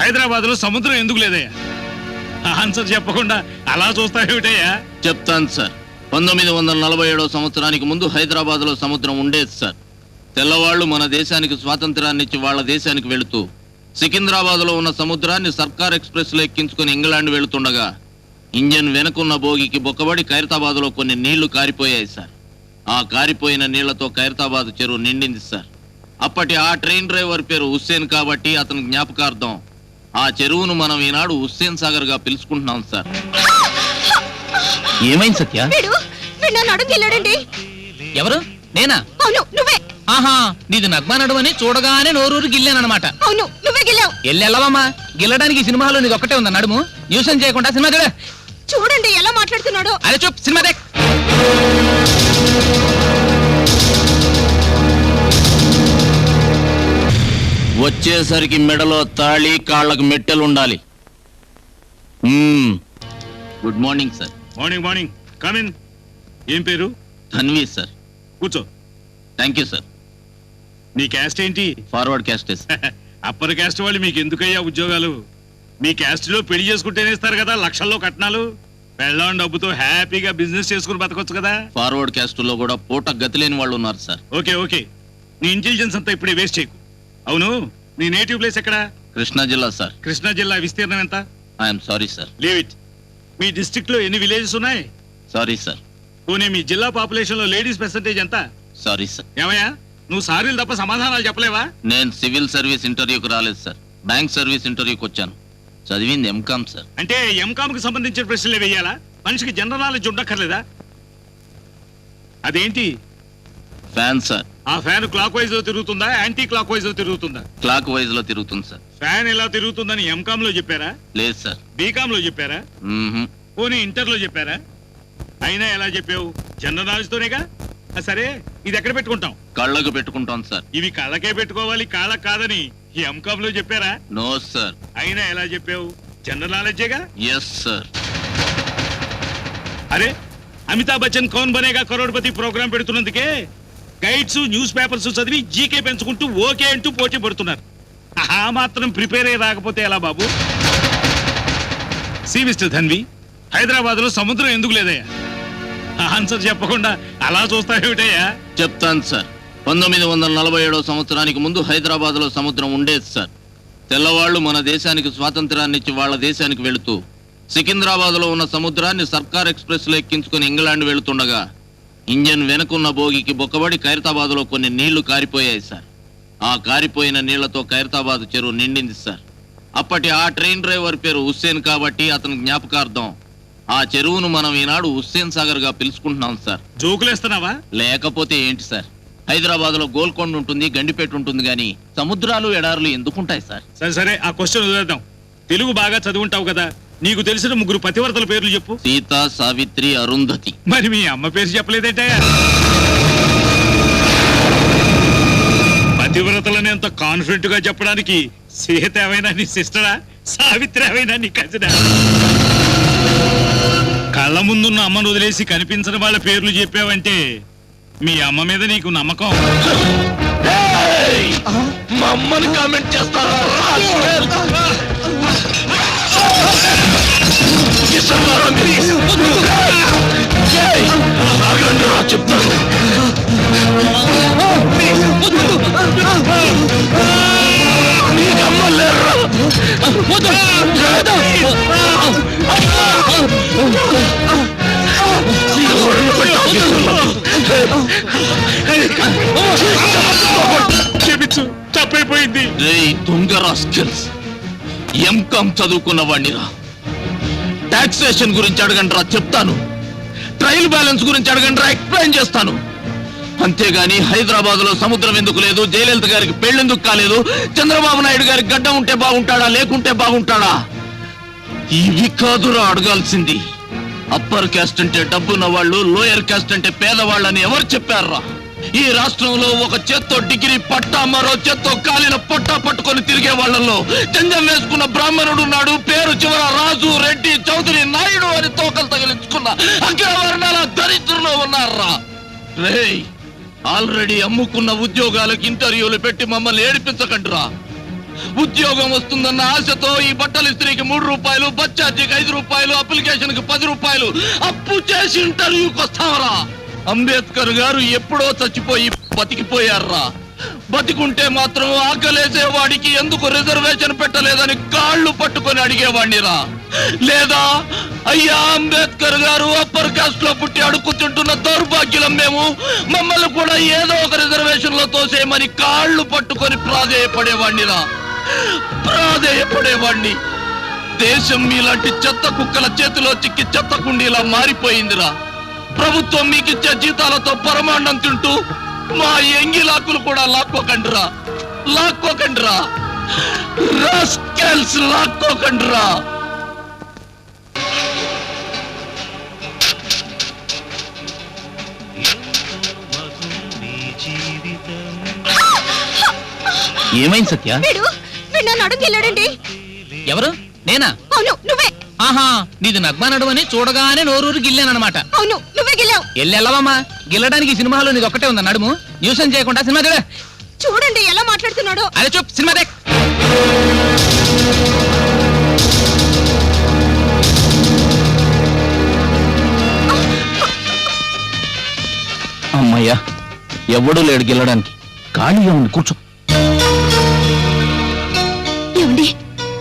హైదరాబాద్లో సముద్రం ఎందుకు లేదయ్యా? ఆన్సర్ చెప్పకుండా అలా చూస్తావేమిటయ్యా? చెప్తాను సార్. పంతొమ్మిది వందల నలభై ఏడో సంవత్సరానికి ముందు హైదరాబాద్లో సముద్రం ఉండేది సార్. తెల్లవాళ్ళు మన దేశానికి స్వాతంత్రాన్ని ఇచ్చి వాళ్ళ దేశానికి వెళుతూ సికింద్రాబాద్లో ఉన్న సముద్రాన్ని సర్కార్ ఎక్స్ప్రెస్లో ఎక్కించుకుని ఇంగ్లాండ్ వెళుతుండగా ఇంజన్ వెనకున్న బోగికి బొక్కబడి ఖైరతాబాద్లో కొన్ని నీళ్ళు కారిపోయాయి సార్. ఆ కారిపోయిన నీళ్ళతో ఖైరతాబాద్ చెరువు నిండింది సార్. అప్పటి ఆ ట్రైన్ డ్రైవర్ పేరు హుస్సేన్ కాబట్టి అతని జ్ఞాపకార్థం ఆ చెరువును మనం ఈనాడు హుస్సేన్ సాగర్గా పిలుచుకుంటున్నాం సార్. ఏమైంది సత్య? ఎవరు? నేనా? అవును నువ్వే. ఆహా నీది నగ్మానడు అని చూడగానే నోరూరు గిల్లానమాట అవును నువ్వే గెలావు ఎల్లెల్లవమ్మా? గిల్లడానికి ఈ సినిమాలో నీది ఒక్కటే ఉందా నడుము? న్యూసెన్స్ చేయకుండా సినిమా చూడ. చూడండి ఎలా మాట్లాడుతున్నాడో. అదే చూప్ సినిమా దేక్. వచ్చేసరికి మెడలో తాళి కాళ్ళకు మెట్టెలు ఉండాలి. Good morning sir. Morning morning. Come in ఏం పేరు? ధన్వి సార్. కూర్చో. థ్యాంక్ యూ సార్ నీ క్యాస్ట్ ఏంటి? ఫార్వర్డ్ క్యాస్టెస్ అప్పర్ క్యాస్ట్ వాళ్ళు మీకు ఎందుకయ్యా ఉద్యోగాలు? మీ క్యాస్ట్లో పెళ్ళి చేసుకుంటేనే ఇస్తారు కదా లక్షల్లో కట్నాలు? పెళ్ళం డబ్బుతో హ్యాపీగా బిజినెస్ చేసుకుని బతకొచ్చు కదా? ఫార్వర్డ్ క్యాస్ట్లో కూడా పూట గతి లేని వాళ్ళు ఉన్నారు సార్. Okay okay. నీ ఇంటెలిజెన్స్ అంతా ఇప్పుడే వేస్ట్ చేయకు. అవును? నీ నేటివ్ ప్లేస్ ఎక్కడ? కృష్ణా జిల్లా సార్. కృష్ణా జిల్లా విస్తీర్ణం ఎంత? I'm sorry sir leave it మీ డిస్ట్రిక్ట్లో ఎన్ని విలేజెస్ ఉన్నాయి? సారీ సార్ పోనీ మీ జిల్లా పాపులేషన్లో లేడీస్ పర్సంటేజ్ ఎంత? సారీ సార్ ఏమయ్యా? నువ్వు సారీలు తప్ప సమాధానాలు చెప్పలేవా? నేను సివిల్ సర్వీస్ ఇంటర్వ్యూకి రాలేదు సార్ బ్యాంక్ సర్వీస్ ఇంటర్వ్యూకి వచ్చాను. చదివింది ఎంకామ్ సార్ అంటే ఎంకామ్కి సంబంధించిన ప్రశ్నలే వేయాలా? మనిషికి జనరల్ నాలెడ్జ్ ఉండక్కర్లేదా? అదేంటి? ఫ్యాన్ సార్ ఆ ఫ్యాన్ క్లాక్ వైజ్లో తిరుగుతుందా? యాంటీ క్లాక్ వైజ్లో తిరుగుతుందా? క్లాక్ వైజ్లో తిరుగుతుంది సార్. ఫ్యాన్ ఎలా తిరుగుతుందని ఎంకామ్లో చెప్పారా? లేదు సార్. బీకామ్లో చెప్పారా. పోనీ ఇంటర్లో చెప్పారా? అయినా ఎలా చెప్పావు? జనరల్ నాలెడ్జ్ తోనేగా? ఆ, సరే ఇది ఎక్కడ పెట్టుకుంటాం? కళ్ళకు పెట్టుకుంటాను సార్. ఇవి కళ్ళకే పెట్టుకోవాలి కాళ్ళకు కాదని ఎంకామ్లో చెప్పారా? No sir. అయినా ఎలా చెప్పావు? జనరల్ నాలెడ్జేగా? Yes sir. అరే అమితాబ్ బచ్చన్ కౌన్ బనేగా కరోడ్పతి ప్రోగ్రాం పెడుతున్నందుకే గైడ్స్ న్యూస్ పేపర్స్ చదివి జీకే పెంచుకుంటూ ఓకే అంటూ పోటీ పడుతున్నారు. ఆ మాత్రం ప్రిపేర్ అయ్యి రాకపోతే ఎలా బాబు? సి మిస్టర్ ధన్వి హైదరాబాద్లో సముద్రం ఎందుకు లేదయ్యా? ఆన్సర్ చెప్పకుండా అలా చూస్తావేమిటయ్యా? చెప్తాను సార్. పంతొమ్మిది వందల నలభై ఏడో సంవత్సరానికి ముందు హైదరాబాద్లో సముద్రం ఉండేది సార్. తెల్లవాళ్ళు మన దేశానికి స్వాతంత్రాన్ని ఇచ్చి వాళ్ళ దేశానికి వెళుతూ సికింద్రాబాద్లో ఉన్న సముద్రాన్ని సర్కార్ ఎక్స్ప్రెస్లో ఎక్కించుకుని ఇంగ్లాండ్ వెళుతుండగా ఇంజన్ వెనకున్న బోగికి బొక్కబడి ఖైరతాబాద్లో కొన్ని నీళ్ళు కారిపోయాయి సార్. ఆ కారిపోయిన నీళ్ళతో ఖైరతాబాద్ చెరువు నిండింది సార్. అప్పటి ఆ ట్రైన్ డ్రైవర్ పేరు హుస్సేన్ కాబట్టి అతని జ్ఞాపకార్థం ఆ చెరువును మనం ఈనాడు హుస్సేన్ సాగర్గా పిలుచుకుంటున్నాం సార్. జోకులేస్తున్నావా? లేకపోతే ఏంటి సార్? హైదరాబాద్లో గోల్కొండ ఉంటుంది గండిపేట ఉంటుంది గాని సముద్రాలు ఎడారులు ఎందుకుంటాయి సార్? సరే సరే ఆ క్వశ్చన్ వదిలేద్దాం. తెలుగు బాగా చదువుంటావు కదా. నీకు తెలిసిన ముగ్గురు పతివర్తల పేర్లు చెప్పు. సీత సావిత్రి అరుంధతి. మరి మీ అమ్మ పేరు చెప్పలేదేటయ్యా? పతివ్రతలని అంత కాన్ఫిడెంట్గా చెప్పడానికి సీత ఏమైనా నీ సిస్టరా సావిత్రి ఏమైనా నీ కజినా కళ్ళ ముందున్న అమ్మను వదిలేసి కనిపించని వాళ్ళ పేర్లు చెప్పావంటే మీ అమ్మ మీద నీకు నమ్మకం? మమ్మల్ని కామెంట్ చేస్తారా? చెప్తాను తప్పైపోయింది దొంగ రాస్కెల్స్ ఎంకామ్ చదువుకున్న వాడినిరా టాక్సేషన్ గురించి అడగండి రా చెప్తాను. ట్రయల్ బ్యాలెన్స్ గురించి అడగండి రా ఎక్స్ప్లెయిన్ చేస్తాను. అంతేగాని హైదరాబాద్లో సముద్రం ఎందుకు లేదు జయలలిత గారికి పెళ్ళెందుకు కాలేదు చంద్రబాబు నాయుడు గారికి గడ్డ ఉంటే బాగుంటాడా లేకుంటే బాగుంటాడా? ఇవి కాదురా అడగాల్సింది. అప్పర్ క్యాస్ట్ అంటే డబ్బున్న వాళ్ళు లోయర్ క్యాస్ట్ అంటే పేదవాళ్ళని ఎవరు చెప్పారా ఈ రాష్ట్రంలో ఒక చేత్తో డిగ్రీ పట్టా మరో చేత్తో కాలిన పొట్టా పట్టుకొని తిరిగే వాళ్ళలో జంజం వేసుకున్న బ్రాహ్మణుడు ఉన్నాడు పేరు చివర రాజు రెడ్డి చౌదరి నాయుడు అని తోకలు తగిలించుకున్న అగ్రవర్ణాల దరిద్రులు ఉన్నారా? రేయ్ ఆల్రెడీ అమ్ముకున్న ఉద్యోగాలకు ఇంటర్వ్యూలు పెట్టి మమ్మల్ని ఏడిపించకండిరా. ఉద్యోగం వస్తుందన్న ఆశతో ఈ బట్టల ఇస్త్రీకి మూడు రూపాయలు బస్ ఛార్జీకి ఐదు రూపాయలు అప్లికేషన్కి పది రూపాయలు అప్పు చేసి ఇంటర్వ్యూకి వస్తావరా? అంబేద్కర్ గారు ఎప్పుడో చచ్చిపోయి బతికిపోయారా? బతికుంటే మాత్రం ఆకలేసేవాడికి ఎందుకు రిజర్వేషన్ పెట్టలేదని కాళ్ళు పట్టుకొని అడిగేవాడినిరా లేదా అయ్యా అంబేద్కర్ గారు అప్పర్ కాస్ట్లో పుట్టి అడుక్కుతుంటున్న దౌర్భాగ్యులం మేము మమ్మల్ని కూడా ఏదో ఒక రిజర్వేషన్లో తోసేయమని కాళ్ళు పట్టుకొని ప్రాధేయపడేవాడినిరా ప్రాధేయపడేవాడిని దేశం ఇలాంటి చెత్త కుక్కల చేతిలో చిక్కి చెత్త కుండీలా మారిపోయిందిరా. ప్రభుత్వం మీకిచ్చే జీతాలతో పరమాండం తింటూ మా ఎంగిలాకులు కూడా లాక్కోకండిరా. లాక్కోకండిరా. రాస్కెల్స్ లాక్కోకండిరా. ఏమైంది సత్య? అడుగుకెళ్ళాడండి ఎవరు? నేనా? అవును నువ్వే. ఆహా నీది నగ్మానడు అని చూడగానే నోరూరు గిల్లానమాట అవును. గెలావు ఈ సినిమాలో నీది ఒక్కటే ఉంది? నడుము? న్యూసెన్స్ చేయకుండా సినిమా చూడ. చూడండి ఎలా మాట్లాడుతున్నాడో. అదే చూప్ సినిమా దేక్. అమ్మయ్యా ఎవడూ లేడు గెలడానికి ఖాళీగా ఉంది కూర్చో. ఏమండి?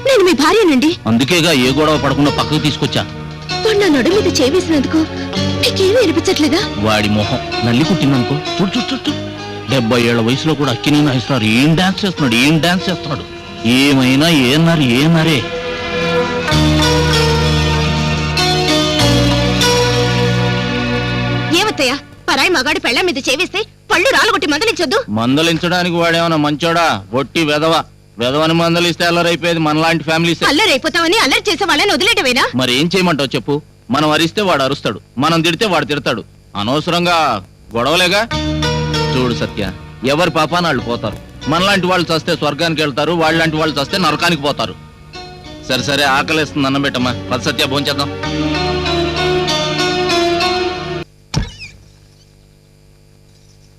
నేను మీ భార్యనండి. అందుకేగా ఏ గొడవ పడకుండా పక్కకు తీసుకొచ్చా? వాడు నా నడుము మీద చేవేసినందుకు మీకేమీ అనిపించట్లేదా వాడి మొహం నల్లి కుట్టిందనుకో. చూడు చూడు చూడు. డెబ్బై ఏళ్ళ వయసులో కూడా అక్కిని నాయిస్తున్నారు ఏం డాన్స్ చేస్తున్నాడు ఏం డాన్స్ చేస్తున్నాడు? ఏమైనా ఏన్నారు ఏమరే ఏమత్తయ్యా? పరాయి మగాడి పెళ్ళ మీద చేవేస్తే పళ్ళు రాలగొట్టి మందలించొద్దు. మందలించడానికి వాడేమన్నా మంచోడా? ఒట్టి వెధవ. వెధవని మందలిస్తే అల్లరైపోయేది మనలాంటి ఫ్యామిలీస్. అల్లరైపోతామని అల్లరి చేసే వాళ్ళని వదిలేటవేనా మరి ఏం చేయమంటావు చెప్పు? మనం అరిస్తే వాడు అరుస్తాడు. మనం తిడితే వాడు తిడతాడు. అనవసరంగా గొడవలేగా? చూడు సత్య ఎవరి పాపాన వాళ్ళు పోతారు. మనలాంటి వాళ్ళు చస్తే స్వర్గానికి వెళ్తారు వాళ్ళలాంటి వాళ్ళు చస్తే నరకానికి పోతారు. సరే సరే ఆకలేస్తుంది అన్నం పెట్టమ్మా. పద సత్య భోంచేద్దాం.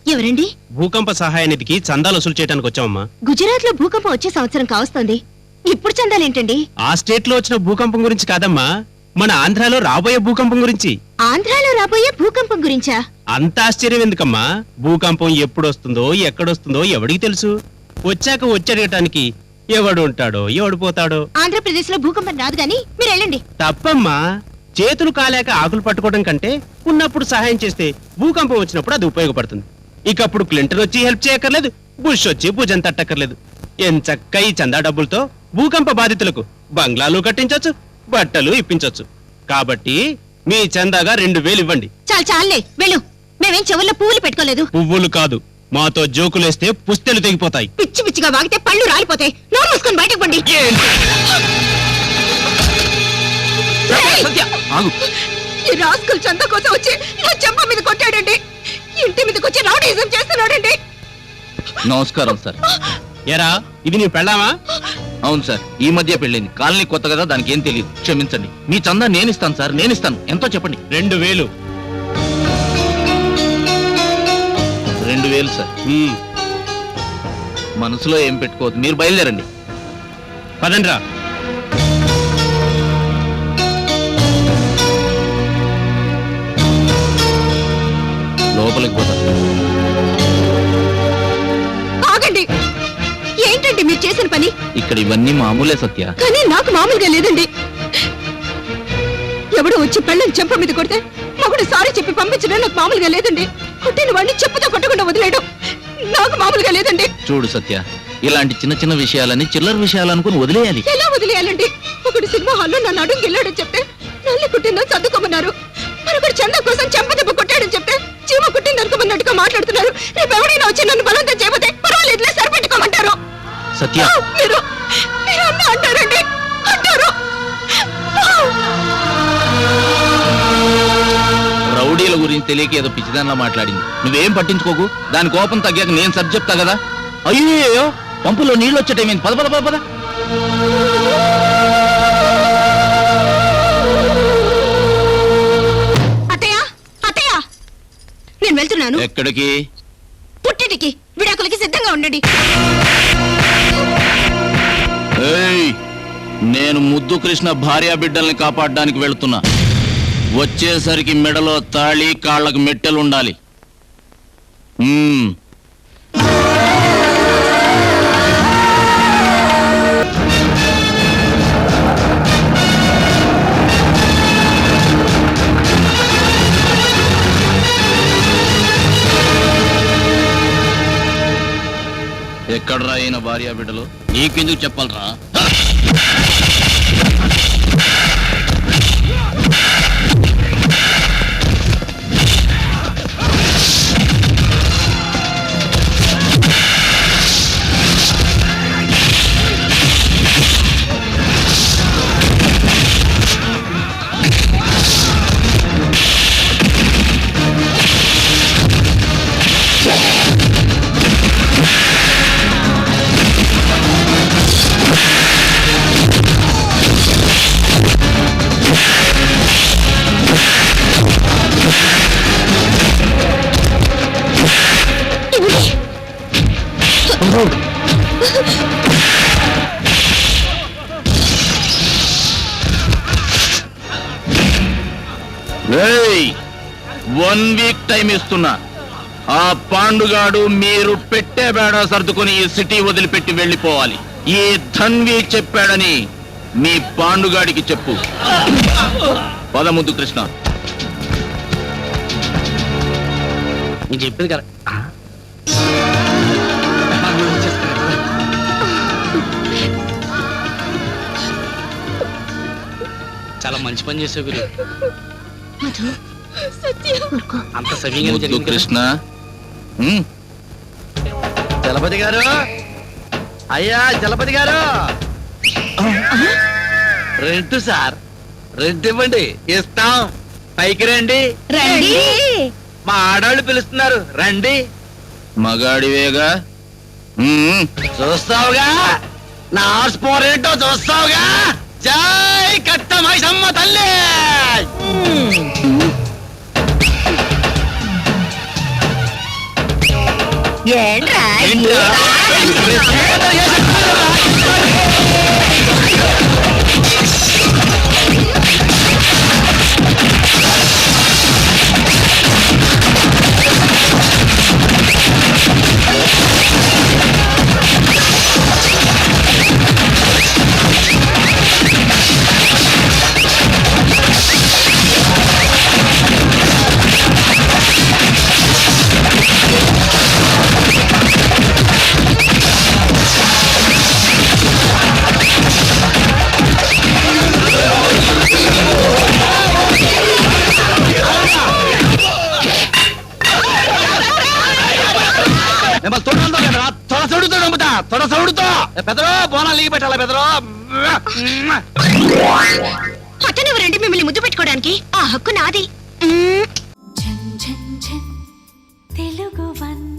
ఎవరండి? భూకంప సహాయ నిధికి చందాలు వసూలు చేయడానికి వచ్చామమ్మా. గుజరాత్లో భూకంపం వచ్చే సంవత్సరం కావస్తోంది. ఇప్పుడు చందాలేంటండి? ఆ స్టేట్లో వచ్చిన భూకంపం గురించి కాదమ్మా. మన ఆంధ్రాలో రాబోయే భూకంపం గురించి. ఆంధ్రాలో రాబోయే భూకంపం గురించా? అంత ఆశ్చర్యం ఎందుకమ్మా? భూకంపం ఎప్పుడు వస్తుందో ఎక్కడొస్తుందో ఎవడికి తెలుసు? వచ్చాక వచ్చేయటానికి ఎవడు ఉంటాడో ఎవడు పోతాడో? ఆంధ్రప్రదేశ్లో భూకంపం రాదు గాని మీరు వెళ్ళండి. తప్పమ్మా. చేతులు కాలేక ఆకులు పట్టుకోవడం కంటే ఉన్నప్పుడు సహాయం చేస్తే భూకంపం వచ్చినప్పుడు అది ఉపయోగపడుతుంది. ఇక అప్పుడు క్లింటన్ వచ్చి హెల్ప్ చేయక్కర్లేదు బుష్ వచ్చి భుజం తట్టక్కర్లేదు. ఎంచక్క ఈ చందా డబ్బులతో భూకంప బాధితులకు బంగ్లాలు కట్టించొచ్చు బట్టలు ఇప్పించొచ్చు. కాబట్టి మీ చందాగా రెండు వేలు ఇవ్వండి. చాలు చాలే వెళ్ళు. మేమేం చెవుల్లో పూలు పెట్టుకోలేదు. పువ్వులు కాదు మాతో జోకులేస్తే పుస్తెలు తెగిపోతాయి. పిచ్చి పిచ్చిగా వాగితే పళ్ళు రాలిపోతాయి. నోరు మూసుకొని బయటకు పండి. సత్య ఆగు. ఈ రాస్కల్ చంద కోసం వచ్చి నా చెంప మీద కొట్టాడండి. ఇంటి మీదకి వచ్చి రౌడీజం చేస్తున్నాడండి. నమస్కారం సార్. ఎరా ఇది నీ పెళ్ళామా? అవును సార్ ఈ మధ్య పెళ్ళింది. కాలనీ కొత్త కదా దానికి ఏం తెలియదు. క్షమించండి. మీ చందా నేను ఇస్తాను సార్ నేను ఇస్తాను ఎంతో చెప్పండి. రెండు వేలు. రెండు వేలు సార్. ఉమ్, మనసులో ఏం పెట్టుకోవద్దు. మీరు బయలుదేరండి. పదండ్రా లోపలికి పోతారు ఏంటండి మీరు చేసిన పని? ఇక్కడ ఇవన్నీ మామూలే సత్య. కానీ నాకు మామూలుగా లేదండి. ఎవడో వచ్చి పెళ్ళని చెంప మీద కొడితే మగుడు సారీ చెప్పి పంపించడం నాకు మామూలుగా లేదండి. కొట్టిన వాడిని చెప్పుతో కొట్టకుండా వదిలేయడం నాకు మామూలుగా లేదండి. చూడు సత్య ఇలాంటి చిన్న చిన్న విషయాలని చిల్లర విషయాలు అనుకుని వదిలేయాలి. ఎలా వదిలేయాలండి? ఒకడు సినిమా హాల్లో నన్ను అడుగు వెళ్ళాడని చెప్తే నల్లి కుట్టిందని సర్దుకోమన్నారు. మరొకడు చందా కోసం చెంప దెబ్బ కొట్టాడని చెప్తే చీమ కుట్టింది అనుకోమన్నట్టుగా మాట్లాడుతున్నారు. రేపు ఎవడైనా వచ్చి నన్ను బలవంతం సరిపెట్టుకోమంటారు సత్య. ఆ, మీరు మీరు అన్న అంటారండి. అంటారు. ఆ! రౌడీల గురించి తెలియక ఏదో పిచ్చిదానిలా మాట్లాడింది. నువ్వేం పట్టించుకోకు? దాని కోపం తగ్గాక నేను సరి చెప్తా కదా? అయ్యో పంపులో నీళ్ళు వచ్చే టైం పద పద పద పద. అత్తయ్య అత్తయ్య! నేను వెళ్తున్నాను. ఎక్కడికి? పుట్టింటికి విడాకులకి సిద్ధంగా ఉండండి. నేను ముద్దు కృష్ణ భార్యా బిడ్డల్ని కాపాడడానికి వెళుతున్నా. వచ్చేసరికి మెడలో తాళి కాళ్ళకు మెట్టెలుండాలి ఎక్కడరా అయిన భార్యా బిడ్డలు? నీకెందుకు చెప్పాలరా? వన్ వీక్ టైం ఇస్తున్నా. ఆ పాండుగాడు మీరు పెట్టే బేడా సర్దుకుని ఈ సిటీ వదిలిపెట్టి వెళ్ళిపోవాలి. ఈ ధన్వి చెప్పాడని మీ పాండుగాడికి చెప్పు. పదముద్దు కృష్ణ. నేను చెప్పింది కదా చాలా మంచి పని చేసావు గురు. మధు. అంత సవ్యంగా ముద్దు జరిగింది? కృష్ణ. ఉమ్, చలపతి గారు. అయ్యా చలపతి గారు. Rent sir. రెంట్ ఇవ్వండి. ఇస్తాం. పైకి రండి. రండి. మా ఆడాళ్ళు పిలుస్తున్నారు. రండి. మగాడివేగా? ఉమ్, చూస్తావుగా? నా స్పోర్ ఏంటో చూస్తావుగా? జై! కట్టమై సమ్మ తల్లి. మిమ్మల్ని తొడ సౌడుతో పెదరో బోనాలు లీగి పెట్టాలా పెదరో? పట్టనివ్వరండి మిమ్మల్ని ముద్దు పెట్టుకోవడానికి. ఆ హక్కు నాది. తెలుగు వన్